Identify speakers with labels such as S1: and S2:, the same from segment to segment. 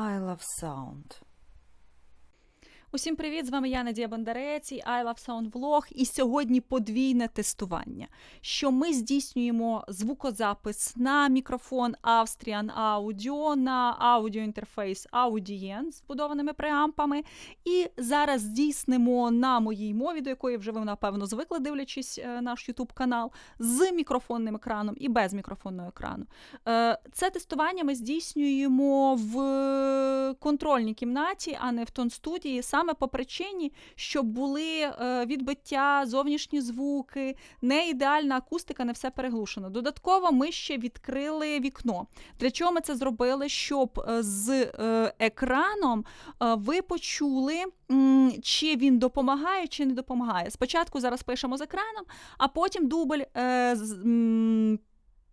S1: I love sound.
S2: Усім привіт! З вами я Надія Бондарець і I Love Sound Vlog. І сьогодні подвійне тестування. Що ми здійснюємо звукозапис на мікрофон Austrian Audio, на аудіоінтерфейс Audien з вбудованими преампами. І зараз здійснимо на моїй мові, до якої вже ви напевно звикли, дивлячись е, наш YouTube канал, з мікрофонним екраном і без мікрофонного екрану. Е, Це тестування ми здійснюємо в контрольній кімнаті, а не в тон студії. Саме по причині, щоб були е, відбиття, зовнішні звуки, не ідеальна акустика, не все переглушено. Додатково ми ще відкрили вікно. Для чого ми це зробили? Щоб е, з е, екраном ви почули, чи він допомагає, чи не допомагає. Спочатку зараз пишемо з екраном, а потім дубль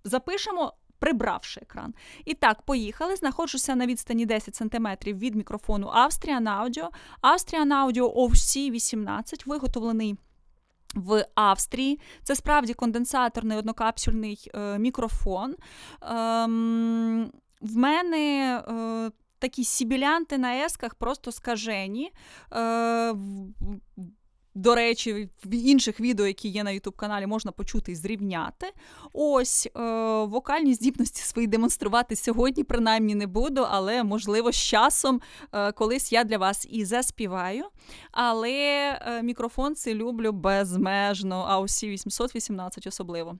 S2: запишемо. Прибравши екран. І так, поїхали. Знаходжуся на відстані 10 см від мікрофону Austrian Audio. Austrian Audio OC18 виготовлений в Австрії. Це справді конденсаторний однокапсюльний е, мікрофон. Ем, в мене е, такі сібілянти на есках просто скажені. Е, до речі, в інших відео, які є на YouTube каналі, можна почути і зрівняти. Ось е, вокальні здібності свої демонструвати сьогодні, принаймні не буду, але можливо з часом е, колись я для вас і заспіваю. Але е, мікрофон це люблю безмежно, а усі 818 особливо.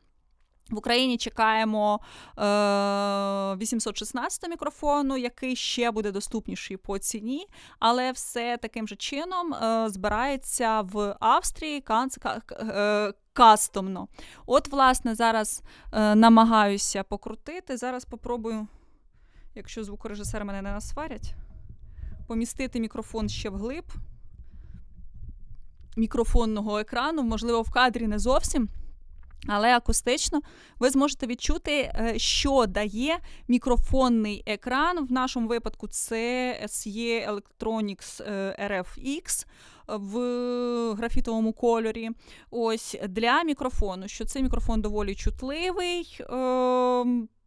S2: В Україні чекаємо е, 816 мікрофону, який ще буде доступніший по ціні, але все таким же чином е, збирається в Австрії е, кастомно. От, власне, зараз е, намагаюся покрутити. Зараз попробую, якщо звукорежисери мене не насварять, помістити мікрофон ще вглиб мікрофонного екрану, можливо, в кадрі не зовсім. Але акустично ви зможете відчути, е, що дає мікрофонний екран. В нашому випадку це SE Electronics е, RFX в графітовому кольорі. Ось для мікрофону, що цей мікрофон доволі чутливий.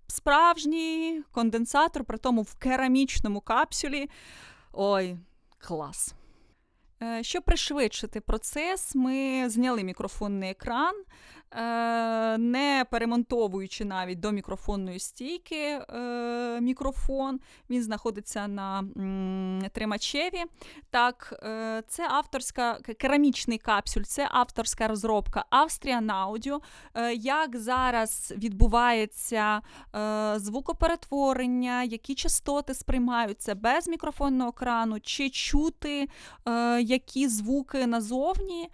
S2: Справжній конденсатор, при тому в керамічному капсюлі. Ой, клас. Е, Щоб пришвидшити процес, ми зняли мікрофонний екран, е, не перемонтовуючи навіть до мікрофонної стійки е, мікрофон. Він знаходиться на тримачеві. Так, е, це авторська керамічний капсюль, це авторська розробка Austrian Audio. Е, Як зараз відбувається е, звукоперетворення, які частоти сприймаються без мікрофонного екрану, чи чути які звуки назовні,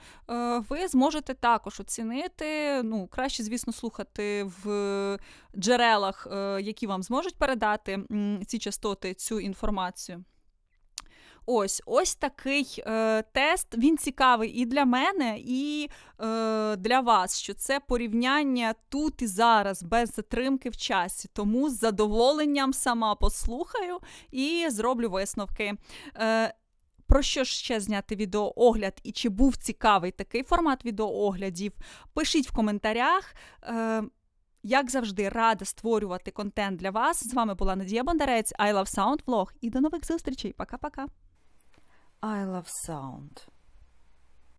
S2: ви зможете також оцінити. Ну, краще, звісно, слухати в джерелах, які вам зможуть передати ці частоти, цю інформацію. Ось ось такий е, тест. Він цікавий і для мене, і е, для вас, що це порівняння тут і зараз, без затримки в часі. Тому з задоволенням сама послухаю і зроблю висновки. Е, про що ще зняти відеоогляд і чи був цікавий такий формат відеооглядів? Пишіть в коментарях. Е, як завжди, рада створювати контент для вас. З вами була Надія Бондарець, I Love Sound Vlog. І до нових зустрічей. Пока-пока.
S1: I love sound.